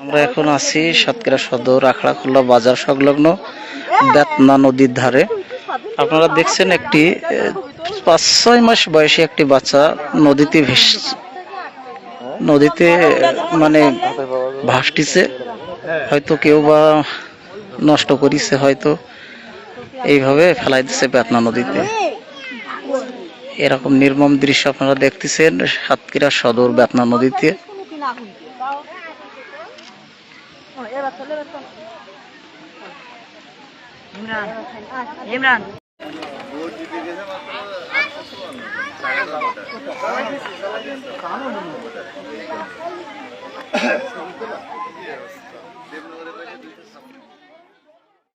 আমরা এখন আছি সাতক্ষীরা সদর আখড়াখোলা বাজার সংলগ্ন বেতনা নদীর ধারে। আপনারা দেখছেন একটি পাঁচ ছয় মাস বয়সী একটি বাচ্চা নদীতে ভেস নদীতে মানে ভাসটিছে হয়তো কেউ বা নষ্ট করিছে হয়তো। এইভাবে ফেলাই দিছে বেতনা নদীতে। এরকম নির্মম দৃশ্য আপনারা দেখতেছেন সাতক্ষীরা সদর বেতনা নদীতে। ইমরান। ইমরান।